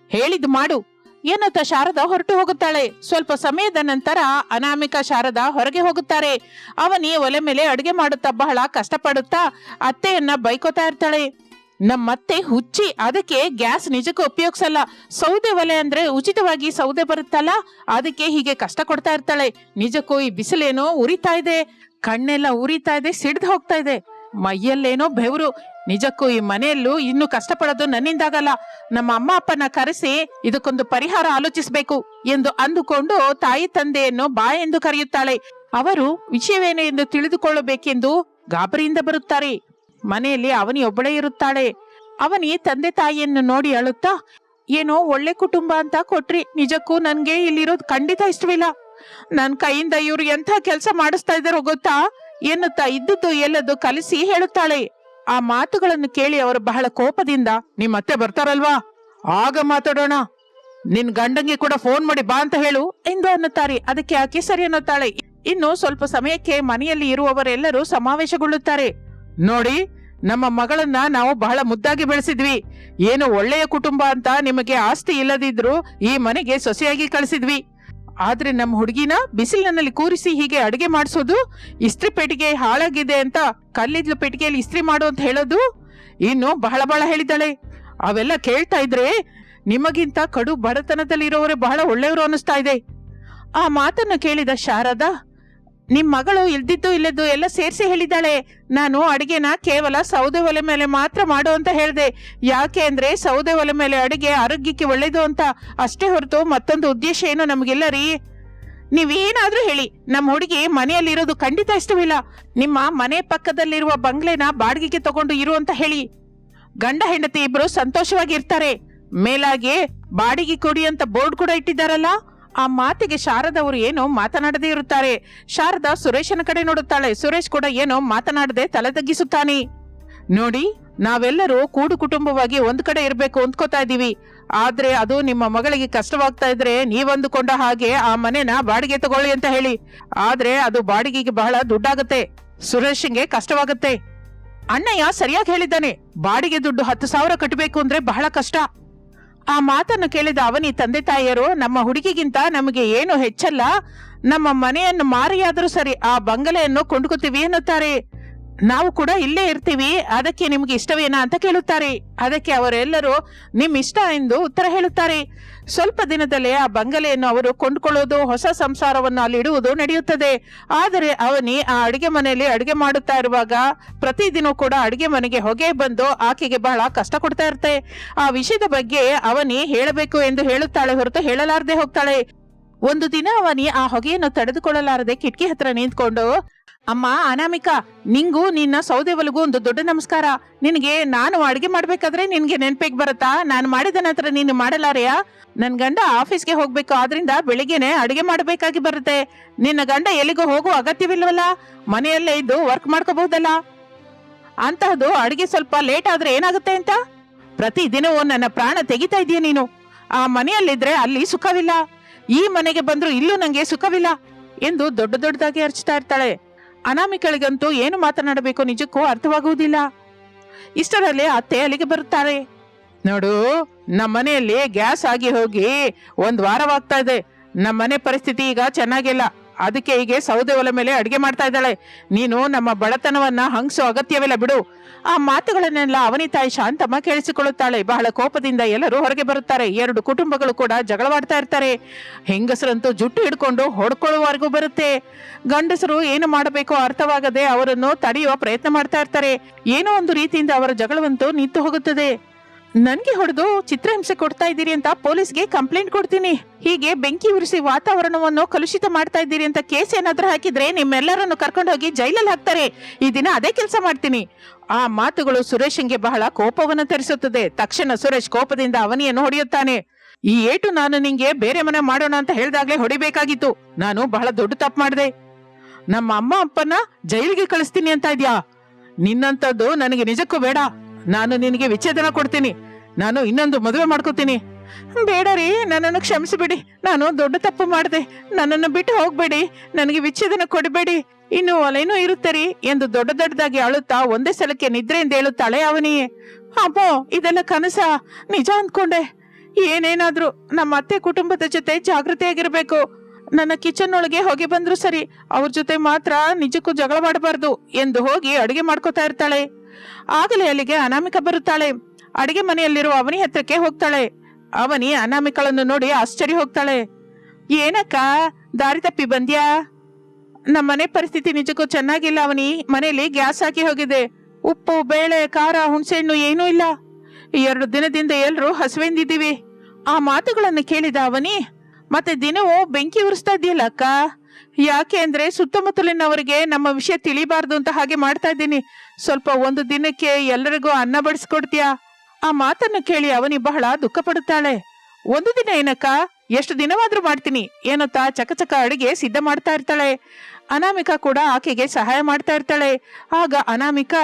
ಹೇಳಿದ್ ಮಾಡು. ಏನಂತ ಶಾರದಾ ಹೊರಟು ಹೋಗುತ್ತಾಳೆ? ಸ್ವಲ್ಪ ಸಮಯದ ನಂತರ ಅನಾಮಿಕ ಶಾರದಾ ಹೊರಗೆ ಹೋಗುತ್ತಾರೆ. ಅವನಿ ಒಲೆ ಮೇಲೆ ಅಡುಗೆ ಮಾಡುತ್ತಾ ಬಹಳ ಕಷ್ಟಪಡುತ್ತಾ ಅತ್ತೆಯನ್ನ ಬೈಕೋತಾ ಇರ್ತಾಳೆ. ನಮ್ಮತ್ತೆ ಹುಚ್ಚಿ, ಅದಕ್ಕೆ ಗ್ಯಾಸ್ ನಿಜಕ್ಕೂ ಉಪಯೋಗಿಸಲ್ಲ. ಸೌದೆ ಒಲೆ ಅಂದ್ರೆ ಉಚಿತವಾಗಿ ಸೌದೆ ಬರುತ್ತಲ್ಲ, ಅದಕ್ಕೆ ಹೀಗೆ ಕಷ್ಟ ಕೊಡ್ತಾ ಇರ್ತಾಳೆ. ನಿಜಕ್ಕೂ ಈ ಬಿಸಿಲೇನೋ ಉರಿತಾ ಇದೆ, ಕಣ್ಣೆಲ್ಲ ಉರಿತಾ ಇದೆ, ಸಿಡ್ದು ಹೋಗ್ತಾ ಇದೆ. ಮೈಯಲ್ಲೇನೋ ಬೆವರು. ನಿಜಕ್ಕೂ ಈ ಮನೆಯಲ್ಲೂ ಇನ್ನು ಕಷ್ಟಪಡೋದು ನನ್ನಿಂದಾಗಲ್ಲ. ನಮ್ಮ ಅಮ್ಮ ಅಪ್ಪನ ಕರೆಸಿ ಇದಕ್ಕೊಂದು ಪರಿಹಾರ ಆಲೋಚಿಸಬೇಕು ಎಂದು ಅಂದುಕೊಂಡು ತಾಯಿ ತಂದೆಯನ್ನು ಬಾ ಎಂದು ಕರೆಯುತ್ತಾಳೆ. ಅವರು ವಿಷಯವೇನು ಎಂದು ತಿಳಿದುಕೊಳ್ಳಬೇಕೆಂದು ಗಾಬರಿಯಿಂದ ಬರುತ್ತಾರೆ. ಮನೆಯಲ್ಲಿ ಅವನಿ ಒಬ್ಬಳೇ ಇರುತ್ತಾಳೆ. ಅವನಿ ತಂದೆ ತಾಯಿಯನ್ನು ನೋಡಿ ಅಳುತ್ತಾ, ಏನೋ ಒಳ್ಳೆ ಕುಟುಂಬ ಅಂತ ಕೊಟ್ರಿ. ನಿಜಕ್ಕೂ ನನ್ಗೆ ಇಲ್ಲಿರೋದು ಖಂಡಿತ ಇಷ್ಟವಿಲ್ಲ. ನನ್ ಕೈಯಿಂದ ಇವ್ರು ಎಂಥ ಕೆಲಸ ಮಾಡಿಸ್ತಾ ಇದ್ದಾರೋ ಗೊತ್ತಾ? ಎನ್ನುತ್ತಾ ಇದ್ದದ್ದು ಎಲ್ಲದ್ದು ಕಲಿಸಿ ಹೇಳುತ್ತಾಳೆ. ಆ ಮಾತುಗಳನ್ನು ಕೇಳಿ ಅವರು ಬಹಳ ಕೋಪದಿಂದ ನಿಮ್ಮ ಅತ್ತೆ ಬರ್ತಾರಲ್ವಾ? ಆಗ ಮಾತಾಡೋಣ. ನಿನ್ ಗಂಡಂಗೆ ಕೂಡ ಫೋನ್ ಮಾಡಿ ಬಾ ಅಂತ ಹೇಳು. ಎಂದು ಅನ್ನುತ್ತಾರೆ. ಅದಕ್ಕೆ ಆಕೆ ಸರಿ ಅನ್ನುತ್ತಾಳೆ. ಇನ್ನು ಸ್ವಲ್ಪ ಸಮಯಕ್ಕೆ ಮನೆಯಲ್ಲಿ ಇರುವವರೆಲ್ಲರೂ ಸಮಾವೇಶಗೊಳ್ಳುತ್ತಾರೆ. ನೋಡಿ, ನಮ್ಮ ಮಗಳನ್ನ ನಾವು ಬಹಳ ಮುದ್ದಾಗಿ ಬೆಳೆಸಿದ್ವಿ. ಏನು ಒಳ್ಳೆಯ ಕುಟುಂಬ ಅಂತ ನಿಮಗೆ ಆಸ್ತಿ ಇಲ್ಲದಿದ್ರು ಈ ಮನೆಗೆ ಸೊಸೆಯಾಗಿ ಕಳಿಸಿದ್ವಿ. ಆದ್ರೆ ನಮ್ಮ ಹುಡುಗಿನ ಬಿಸಿಲಿನಲ್ಲಿ ಕೂರಿಸಿ ಹೀಗೆ ಅಡಿಗೆ ಮಾಡಿಸೋದು ಇಸ್ತ್ರಿ ಪೆಟ್ಟಿಗೆ ಹಾಳಾಗಿದೆ ಅಂತ ಕಲ್ಲಿದ್ಲು ಪೆಟ್ಟಿಗೆಯಲ್ಲಿ ಇಸ್ತ್ರಿ ಮಾಡು ಅಂತ ಹೇಳೋದು? ಇನ್ನು ಬಹಳ ಬಹಳ ಹೇಳಿದ್ದಾಳೆ. ಅವೆಲ್ಲ ಕೇಳ್ತಾ ಇದ್ರೆ ನಿಮಗಿಂತ ಕಡು ಬಡತನದಲ್ಲಿರೋರೇ ಬಹಳ ಒಳ್ಳೆಯವರು ಅನಿಸ್ತಾ ಇದೆ. ಆ ಮಾತನ್ನು ಕೇಳಿದ ಶಾರದಾ ನಿಮ್ ಮಗಳು ಇಲ್ದಿದ್ದು ಇಲ್ಲದ್ದು ಎಲ್ಲ ಸೇರಿಸಿ ಹೇಳಿದ್ದಾಳೆ. ನಾನು ಅಡಿಗೆನ ಕೇವಲ ಸೌದೆ ಒಲೆ ಮೇಲೆ ಮಾತ್ರ ಮಾಡು ಅಂತ ಹೇಳಿದೆ. ಯಾಕೆ ಅಂದ್ರೆ ಸೌದೆ ಒಲೆ ಮೇಲೆ ಅಡಿಗೆ ಆರೋಗ್ಯಕ್ಕೆ ಒಳ್ಳೇದು ಅಂತ ಅಷ್ಟೇ ಹೊರತು ಮತ್ತೊಂದು ಉದ್ದೇಶ ಏನು ನಮಗಿಲ್ಲ ರೀ. ನೀವೇನಾದ್ರೂ ಹೇಳಿ ನಮ್ಮ ಹುಡುಗಿ ಮನೆಯಲ್ಲಿರೋದು ಖಂಡಿತ ಇಷ್ಟವಿಲ್ಲ. ನಿಮ್ಮ ಮನೆ ಪಕ್ಕದಲ್ಲಿರುವ ಬಂಗ್ಲೆನ ಬಾಡಿಗೆಗೆ ತಗೊಂಡು ಇರು ಅಂತ ಹೇಳಿ. ಗಂಡ ಹೆಂಡತಿ ಇಬ್ರು ಸಂತೋಷವಾಗಿ ಇರ್ತಾರೆ ಮೇಲಾಗಿ ಬಾಡಿಗೆ ಕೊಡಿ ಅಂತ ಬೋರ್ಡ್ ಕೂಡ ಇಟ್ಟಿದ್ದಾರಲ್ಲ? ಆ ಮಾತಿಗೆ ಶಾರದವರು ಏನೋ ಮಾತನಾಡದೇ ಇರುತ್ತಾರೆ. ಶಾರದಾ ಸುರೇಶನ ಕಡೆ ನೋಡುತ್ತಾಳೆ. ಸುರೇಶ್ ಕೂಡ ಏನೋ ಮಾತನಾಡದೆ ತಲೆ ತಗ್ಗಿಸುತ್ತಾನೆ ನೋಡಿ, ನಾವೆಲ್ಲರೂ ಕೂಡು ಕುಟುಂಬವಾಗಿ ಒಂದ್ ಕಡೆ ಇರ್ಬೇಕು ಅಂದ್ಕೋತಾ ಇದೀವಿ ಆದ್ರೆ ಅದು ನಿಮ್ಮ ಮಗಳಿಗೆ ಕಷ್ಟವಾಗ್ತಾ ಇದ್ರೆ ನೀವಂದುಕೊಂಡ ಹಾಗೆ ಆ ಮನೆನ ಬಾಡಿಗೆ ತಗೊಳ್ಳಿ ಅಂತ ಹೇಳಿ. ಆದ್ರೆ ಅದು ಬಾಡಿಗೆಗೆ ಬಹಳ ದುಡ್ಡಾಗತ್ತೆ. ಸುರೇಶ್ಗೆ ಕಷ್ಟವಾಗತ್ತೆ. ಅಣ್ಣಯ್ಯ ಸರಿಯಾಗಿ ಹೇಳಿದ್ದಾನೆ. ಬಾಡಿಗೆ ದುಡ್ಡು ಹತ್ತು ಸಾವಿರ ಕಟ್ಟಬೇಕು ಅಂದ್ರೆ ಬಹಳ ಕಷ್ಟ. ಆ ಮಾತನ್ನು ಕೇಳಿದ ಅವನಿ, ತಂದೆ ತಾಯಿಯರು, ನಮ್ಮ ಹುಡುಗಿಗಿಂತ ನಮಗೆ ಏನು ಹೆಚ್ಚಲ್ಲ. ನಮ್ಮ ಮನೆಯನ್ನು ಮಾರಿಯಾದರೂ ಸರಿ ಆ ಬಂಗಲೆಯನ್ನು ಕೊಂಡ್ಕೋತೀವಿ ಎನ್ನುತ್ತಾರೆ. ನಾವು ಕೂಡ ಇಲ್ಲೇ ಇರ್ತೀವಿ. ಅದಕ್ಕೆ ನಿಮ್ಗೆ ಇಷ್ಟವೇನಾ ಅಂತ ಕೇಳುತ್ತಾರೆ. ಅದಕ್ಕೆ ಅವರೆಲ್ಲರೂ ನಿಮ್ ಇಷ್ಟ ಎಂದು ಉತ್ತರ ಹೇಳುತ್ತಾರೆ. ಸ್ವಲ್ಪ ದಿನದಲ್ಲೇ ಆ ಬಂಗಲೆಯನ್ನು ಅವರು ಕೊಂಡ್ಕೊಳ್ಳೋದು, ಹೊಸ ಸಂಸಾರವನ್ನು ಅಲ್ಲಿ ಇಡುವುದು ನಡೆಯುತ್ತದೆ. ಆದರೆ ಅವನಿ ಆ ಅಡಿಗೆ ಮನೆಯಲ್ಲಿ ಅಡಿಗೆ ಮಾಡುತ್ತಾ ಇರುವಾಗ ಪ್ರತಿದಿನ ಕೂಡ ಅಡಿಗೆ ಮನೆಗೆ ಹೊಗೆ ಬಂದು ಆಕೆಗೆ ಬಹಳ ಕಷ್ಟ ಕೊಡ್ತಾ ಇರುತ್ತೆ. ಆ ವಿಷಯದ ಬಗ್ಗೆ ಅವನಿ ಹೇಳಬೇಕು ಎಂದು ಹೇಳುತ್ತಾಳೆ ಹೊರತು ಹೇಳಲಾರದೆ ಹೋಗ್ತಾಳೆ. ಒಂದು ದಿನ ಅವನಿ ಆ ಹೊಗೆಯನ್ನು ತಡೆದುಕೊಳ್ಳಲಾರದೆ ಕಿಟಕಿ ಹತ್ರ ನಿಂತ್ಕೊಂಡು ಅಮ್ಮ, ಅನಾಮಿಕಾ, ನಿಂಗೂ, ನಿನ್ನ ಸೌದೆ ಒಲಗೂ ಒಂದು ದೊಡ್ಡ ನಮಸ್ಕಾರ. ನಿನಗೆ ನಾನು ಅಡಿಗೆ ಮಾಡ್ಬೇಕಾದ್ರೆ ನಿನ್ಗೆ ನೆನಪಿಗೆ ಬರುತ್ತಾ? ನಾನು ಮಾಡಿದ ನಂತರ ನೀನು ಮಾಡಲಾರೆಯಾ? ನನ್ ಗಂಡ ಆಫೀಸ್ಗೆ ಹೋಗ್ಬೇಕು, ಆದ್ರಿಂದ ಬೆಳಿಗ್ಗೆನೆ ಅಡಿಗೆ ಮಾಡಬೇಕಾಗಿ ಬರುತ್ತೆ. ನಿನ್ನ ಗಂಡ ಎಲ್ಲಿಗೂ ಹೋಗುವ ಅಗತ್ಯವಿಲ್ವಲ್ಲ? ಮನೆಯಲ್ಲೇ ಇದ್ದು ವರ್ಕ್ ಮಾಡ್ಕೋಬಹುದಲ್ಲ? ಅಂತಹದ್ದು ಅಡಿಗೆ ಸ್ವಲ್ಪ ಲೇಟ್ ಆದ್ರೆ ಏನಾಗುತ್ತೆ ಅಂತ? ಪ್ರತಿ ದಿನವೂ ನನ್ನ ಪ್ರಾಣ ತೆಗಿತಾ ಇದೀಯ ನೀನು. ಆ ಮನೆಯಲ್ಲಿದ್ರೆ ಅಲ್ಲಿ ಸುಖವಿಲ್ಲ. ಈ ಮನೆಗೆ ಬಂದ್ರು ಇಲ್ಲೂ ನಂಗೆ ಸುಖವಿಲ್ಲ ಎಂದು ದೊಡ್ಡ ದೊಡ್ಡದಾಗಿ ಅರ್ಚ್ತಾ ಇರ್ತಾಳೆ. ಅನಾಮಿಕಳಿಗಂತೂ ಏನು ಮಾತನಾಡಬೇಕು ನಿಜಕ್ಕೂ ಅರ್ಥವಾಗುವುದಿಲ್ಲ. ಇಷ್ಟರಲ್ಲಿ ಅತ್ತೆ ಅಲ್ಲಿಗೆ ಬರುತ್ತಾರೆ. ನೋಡು, ನಮ್ಮ ಮನೆಯಲ್ಲಿ ಗ್ಯಾಸ್ ಆಗಿ ಹೋಗಿ ಒಂದ್ ವಾರವಾಗ್ತಾ ಇದೆ. ನಮ್ಮ ಮನೆ ಪರಿಸ್ಥಿತಿ ಈಗ ಚೆನ್ನಾಗಿಲ್ಲ. ಅದಕ್ಕೆ ಹೀಗೆ ಸೌದೆ ಒಲೆ ಮೇಲೆ ಅಡಿಗೆ ಮಾಡ್ತಾ ಇದ್ದಾಳೆ. ನೀನು ನಮ್ಮ ಬಡತನವನ್ನ ಹಂಗ್ಸೋ ಅಗತ್ಯವಿಲ್ಲ ಬಿಡು. ಆ ಮಾತುಗಳನ್ನೆಲ್ಲ ಅವನಿ ತಾಯಿ ಶಾಂತಮ್ಮ ಕೇಳಿಸಿಕೊಳ್ಳುತ್ತಾಳೆ. ಬಹಳ ಕೋಪದಿಂದ ಎಲ್ಲರೂ ಹೊರಗೆ ಬರುತ್ತಾರೆ. ಎರಡು ಕುಟುಂಬಗಳು ಕೂಡ ಜಗಳವಾಡ್ತಾ ಇರ್ತಾರೆ. ಹೆಂಗಸರಂತೂ ಜುಟ್ಟು ಹಿಡ್ಕೊಂಡು ಹೊಡ್ಕೊಳ್ಳುವವರೆಗೂ ಬರುತ್ತೆ. ಗಂಡಸರು ಏನು ಮಾಡಬೇಕೋ ಅರ್ಥವಾಗದೆ ಅವರನ್ನು ತಡೆಯುವ ಪ್ರಯತ್ನ ಮಾಡ್ತಾ ಇರ್ತಾರೆ. ಏನೋ ಒಂದು ರೀತಿಯಿಂದ ಅವರ ಜಗಳವಂತೂ ನಿಂತು ಹೋಗುತ್ತದೆ. ನನ್ಗೆ ಹೊಡೆದು ಚಿತ್ರಹಿಂಸೆ ಕೊಡ್ತಾ ಇದ್ದೀರಿ ಅಂತ ಪೊಲೀಸ್ಗೆ ಕಂಪ್ಲೇಂಟ್ ಕೊಡ್ತೀನಿ. ಹೀಗೆ ಬೆಂಕಿ ಉರಿಸಿ ವಾತಾವರಣವನ್ನು ಕಲುಷಿತ ಮಾಡ್ತಾ ಇದ್ದೀರಿ ಅಂತ ಕೇಸ್ ಏನಾದ್ರೂ ಹಾಕಿದ್ರೆ ನಿಮ್ಮೆಲ್ಲರನ್ನು ಕರ್ಕೊಂಡು ಹೋಗಿ ಜೈಲಲ್ಲಿ ಹಾಕ್ತಾರೆ. ಈ ದಿನ ಅದೇ ಕೆಲಸ ಮಾಡ್ತೀನಿ. ಆ ಮಾತುಗಳು ಸುರೇಶನ್ಗೆ ಬಹಳ ಕೋಪವನ್ನು ತರಿಸುತ್ತದೆ. ತಕ್ಷಣ ಸುರೇಶ್ ಕೋಪದಿಂದ ಅವನಿಯನ್ನು ಹೊಡೆಯುತ್ತಾನೆ. ಈ ಏಟು ನಾನು ನಿಂಗೆ ಬೇರೆ ಮನೆ ಮಾಡೋಣ ಅಂತ ಹೇಳ್ದಾಗ್ಲೇ ಹೊಡಿಬೇಕಾಗಿತ್ತು. ನಾನು ಬಹಳ ದೊಡ್ಡ ತಪ್ಪು ಮಾಡಿದೆ. ನಮ್ಮ ಅಮ್ಮ ಅಪ್ಪನ ಜೈಲಿಗೆ ಕಳಿಸ್ತೀನಿ ಅಂತ ಇದ್ಯಾ? ನಿನ್ನಂತದ್ದು ನನಗೆ ನಿಜಕ್ಕೂ ಬೇಡ. ನಾನು ನಿನಗೆ ವಿಚ್ಛೇದನ ಕೊಡ್ತೀನಿ. ನಾನು ಇನ್ನೊಂದು ಮದುವೆ ಮಾಡ್ಕೋತೀನಿ. ಬೇಡ ರೀ, ನನ್ನನ್ನು ಕ್ಷಮಿಸಿಬಿಡಿ. ನಾನು ದೊಡ್ಡ ತಪ್ಪು ಮಾಡಿದೆ. ನನ್ನನ್ನು ಬಿಟ್ಟು ಹೋಗ್ಬೇಡಿ. ನನಗೆ ವಿಚ್ಛೇದನ ಕೊಡಬೇಡಿ. ಇನ್ನು ಒಲೆನೂ ಇರುತ್ತೆ ರೀ ಎಂದು ದೊಡ್ಡ ದೊಡ್ಡದಾಗಿ ಅಳುತ್ತಾ ಒಂದೇ ಸಲಕ್ಕೆ ನಿದ್ರೆಯಿಂದ ಹೇಳುತ್ತಾಳೆ ಅವನಿಯೇ ಅಪ್ಪೋ ಇದೆಲ್ಲ ಕನಸ. ನಿಜ ಅಂದ್ಕೊಂಡೆ. ಏನೇನಾದ್ರೂ ನಮ್ಮ ಅತ್ತೆ ಕುಟುಂಬದ ಜೊತೆ ಜಾಗೃತಿಯಾಗಿರ್ಬೇಕು. ನನ್ನ ಕಿಚನ್ ಒಳಗೆ ಹೋಗಿ ಬಂದ್ರು ಸರಿ. ಅವ್ರ ಜೊತೆ ಮಾತ್ರ ನಿಜಕ್ಕೂ ಜಗಳ ಮಾಡಬಾರ್ದು ಎಂದು ಹೋಗಿ ಅಡುಗೆ ಮಾಡ್ಕೋತಾ ಇರ್ತಾಳೆ. ಆಗಲೇ ಅಲ್ಲಿಗೆ ಅನಾಮಿಕ ಬರುತ್ತಾಳೆ. ಅಡಿಗೆ ಮನೆಯಲ್ಲಿರುವ ಅವನಿ ಹತ್ರಕ್ಕೆ ಹೋಗ್ತಾಳೆ. ಅವನಿ ಅನಾಮಿಕಳನ್ನು ನೋಡಿ ಆಶ್ಚರ್ಯ ಹೋಗ್ತಾಳೆ. ಏನಕ್ಕ, ದಾರಿ ತಪ್ಪಿ ಬಂದ್ಯಾ? ನಮ್ಮ ಮನೆ ಪರಿಸ್ಥಿತಿ ನಿಜಕ್ಕೂ ಚೆನ್ನಾಗಿಲ್ಲ ಅವನಿ. ಮನೆಯಲ್ಲಿ ಗ್ಯಾಸ್ ಹಾಕಿ ಹೋಗಿದೆ. ಉಪ್ಪು, ಬೇಳೆ, ಖಾರ, ಹುಣಸೆಹಣ್ಣು ಏನೂ ಇಲ್ಲ. ಎರಡು ದಿನದಿಂದ ಎಲ್ಲರೂ ಹಸುವೆಂದಿದ್ದೀವಿ. ಆ ಮಾತುಗಳನ್ನು ಕೇಳಿದ ಅವನಿ, ಮತ್ತೆ ದಿನವೂ ಬೆಂಕಿ ಉರಿಸ್ತಾ ಇದೆಯಲ್ಲ ಅಕ್ಕ? ಯಾಕೆ ಅಂದ್ರೆ ಸುತ್ತಮುತ್ತಲಿನವರಿಗೆ ನಮ್ಮ ವಿಷಯ ತಿಳಿಬಾರ್ದು ಅಂತ ಹಾಗೆ ಮಾಡ್ತಾ ಇದ್ದೀನಿ. ಸ್ವಲ್ಪ ಒಂದು ದಿನಕ್ಕೆ ಎಲ್ಲರಿಗೂ ಅನ್ನ ಬಡಿಸ್ಕೊಡ್ತೀಯಾ? ಆ ಮಾತನ್ನು ಕೇಳಿ ಅವನಿ ಬಹಳ ದುಃಖ ಪಡುತ್ತಾಳೆ. ಒಂದು ದಿನ ಏನಕ್ಕ? ಎಷ್ಟು ದಿನವಾದ್ರೂ ಮಾಡ್ತೀನಿ ಏನತ್ತಾ ಚಕಚಕ ಅಡಿಗೆ ಸಿದ್ಧ ಮಾಡ್ತಾ ಇರ್ತಾಳೆ. ಅನಾಮಿಕಾ ಕೂಡ ಆಕೆಗೆ ಸಹಾಯ ಮಾಡ್ತಾ ಇರ್ತಾಳೆ. ಆಗ ಅನಾಮಿಕಾ,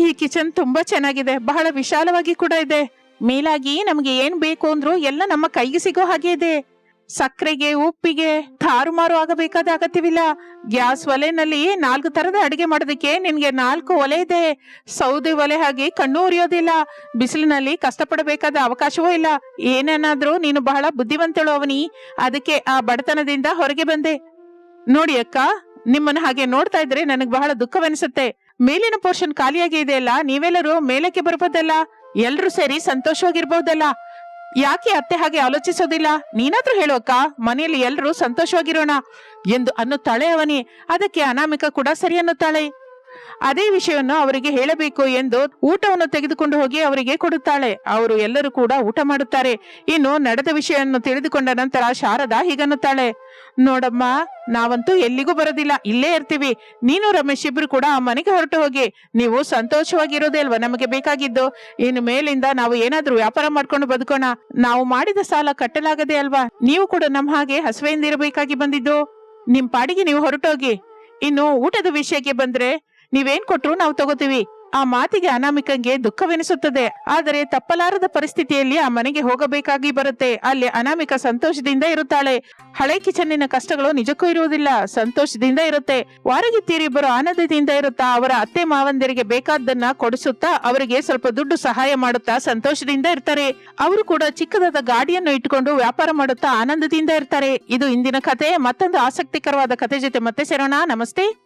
ಈ ಕಿಚನ್ ತುಂಬಾ ಚೆನ್ನಾಗಿದೆ, ಬಹಳ ವಿಶಾಲವಾಗಿ ಕೂಡ ಇದೆ. ಮೇಲಾಗಿ ನಮ್ಗೆ ಏನ್ ಬೇಕು ಅಂದ್ರೂ ಎಲ್ಲ ನಮ್ಮ ಕೈಗೆ ಸಿಗೋ ಹಾಗೆ ಇದೆ. ಸಕ್ಕರೆಗೆ, ಉಪ್ಪಿಗೆ ತಾರುಮಾರು ಆಗಬೇಕಾದ ಅಗತ್ಯವಿಲ್ಲ. ಗ್ಯಾಸ್ ಒಲೆನಲ್ಲಿ ನಾಲ್ಕು ತರದ ಅಡಿಗೆ ಮಾಡೋದಕ್ಕೆ ನಿನ್ಗೆ ನಾಲ್ಕು ಒಲೆ ಇದೆ. ಸೌದೆ ಒಲೆ ಹಾಗೆ ಕಣ್ಣು ಉರಿಯೋದಿಲ್ಲ. ಬಿಸಿಲಿನಲ್ಲಿ ಕಷ್ಟಪಡಬೇಕಾದ ಅವಕಾಶವೂ ಇಲ್ಲ. ಏನೇನಾದ್ರೂ ನೀನು ಬಹಳ ಬುದ್ಧಿವಂತಳು ಅವನಿ. ಅದಕ್ಕೆ ಆ ಬಡತನದಿಂದ ಹೊರಗೆ ಬಂದೆ. ನೋಡಿ ಅಕ್ಕ, ನಿಮ್ಮನ್ನ ಹಾಗೆ ನೋಡ್ತಾ ಇದ್ರೆ ನನಗೆ ಬಹಳ ದುಃಖವೆನಿಸುತ್ತೆ. ಮೇಲಿನ ಪೋರ್ಷನ್ ಖಾಲಿಯಾಗಿ ಇದೆಯಲ್ಲ, ನೀವೆಲ್ಲರೂ ಮೇಲಕ್ಕೆ ಬರ್ಬೋದಲ್ಲ ಎಲ್ರೂ ಸೇರಿ ಸಂತೋಷವಾಗಿರ್ಬೋದಲ್ಲ? ಯಾಕೆ ಅತ್ತೆ ಹಾಗೆ ಆಲೋಚಿಸೋದಿಲ್ಲ? ನೀನಾದ್ರೂ ಹೇಳು ಅಕ್ಕ. ಮನೆಯಲ್ಲಿ ಎಲ್ರೂ ಸಂತೋಷವಾಗಿರೋಣ ಎಂದು ಅನ್ನುತ್ತಾಳೆ ಅವನಿ. ಅದಕ್ಕೆ ಅನಾಮಿಕ ಕೂಡ ಸರಿ ಅನ್ನುತ್ತಾಳೆ. ಅದೇ ವಿಷಯವನ್ನು ಅವರಿಗೆ ಹೇಳಬೇಕು ಎಂದು ಊಟವನ್ನು ತೆಗೆದುಕೊಂಡು ಹೋಗಿ ಅವರಿಗೆ ಕೊಡುತ್ತಾಳೆ. ಅವರು ಎಲ್ಲರೂ ಕೂಡ ಊಟ ಮಾಡುತ್ತಾರೆ. ಇನ್ನು ನಡೆದ ವಿಷಯವನ್ನು ತಿಳಿದುಕೊಂಡ ನಂತರ ಶಾರದಾ ಹೀಗನ್ನುತ್ತಾಳೆ. ನೋಡಮ್ಮ, ನಾವಂತೂ ಎಲ್ಲಿಗೂ ಬರೋದಿಲ್ಲ, ಇಲ್ಲೇ ಇರ್ತೀವಿ. ನೀನು ರಮೇಶ್ ಇಬ್ರು ಕೂಡ ಆ ಮನೆಗೆ ಹೊರಟು ಹೋಗಿ. ನೀವು ಸಂತೋಷವಾಗಿರೋದೇ ಅಲ್ವಾ ನಮಗೆ ಬೇಕಾಗಿದ್ದು? ಇನ್ನು ಮೇಲಿಂದ ನಾವು ಏನಾದ್ರೂ ವ್ಯಾಪಾರ ಮಾಡ್ಕೊಂಡು ಬದುಕೋಣ. ನಾವು ಮಾಡಿದ ಸಾಲ ಕಟ್ಟಲಾಗದೆ ಅಲ್ವಾ? ನೀವು ಕೂಡ ನಮ್ಮ ಹಾಗೆ ಹಸುವೆಯಿಂದಿರಬೇಕಾಗಿ ಬಂದಿದ್ದು. ನಿಮ್ ಪಾಡಿಗೆ ನೀವು ಹೊರಟೋಗಿ. ಇನ್ನು ಊಟದ ವಿಷಯಕ್ಕೆ ಬಂದ್ರೆ ನೀವೇನ್ ಕೊಟ್ರು ನಾವು ತಗೋತೀವಿ. ಆ ಮಾತಿಗೆ ಅನಾಮಿಕಂಗೆ ದುಃಖವೆನಿಸುತ್ತದೆ. ಆದರೆ ತಪ್ಪಲಾರದ ಪರಿಸ್ಥಿತಿಯಲ್ಲಿ ಆ ಮನೆಗೆ ಹೋಗಬೇಕಾಗಿ ಬರುತ್ತೆ. ಅಲ್ಲಿ ಅನಾಮಿಕ ಸಂತೋಷದಿಂದ ಇರುತ್ತಾಳೆ. ಹಳೆ ಕಿಚನ್ನಿನ ಕಷ್ಟಗಳು ನಿಜಕ್ಕೂ ಇರುವುದಿಲ್ಲ. ಸಂತೋಷದಿಂದ ಇರುತ್ತೆ. ವಾರಗಿತ್ತೀರಿಬ್ಬರು ಆನಂದದಿಂದ ಇರುತ್ತಾ ಅವರ ಅತ್ತೆ ಮಾವಂದಿರಿಗೆ ಬೇಕಾದ್ದನ್ನ ಕೊಡಿಸುತ್ತಾ ಅವರಿಗೆ ಸ್ವಲ್ಪ ದುಡ್ಡು ಸಹಾಯ ಮಾಡುತ್ತಾ ಸಂತೋಷದಿಂದ ಇರ್ತಾರೆ. ಅವರು ಕೂಡ ಚಿಕ್ಕದಾದ ಗಾಡಿಯನ್ನು ಇಟ್ಟುಕೊಂಡು ವ್ಯಾಪಾರ ಮಾಡುತ್ತಾ ಆನಂದದಿಂದ ಇರ್ತಾರೆ. ಇದು ಇಂದಿನ ಕತೆ. ಮತ್ತೊಂದು ಆಸಕ್ತಿಕರವಾದ ಕತೆ ಜೊತೆ ಮತ್ತೆ ಸೇರೋಣ. ನಮಸ್ತೆ.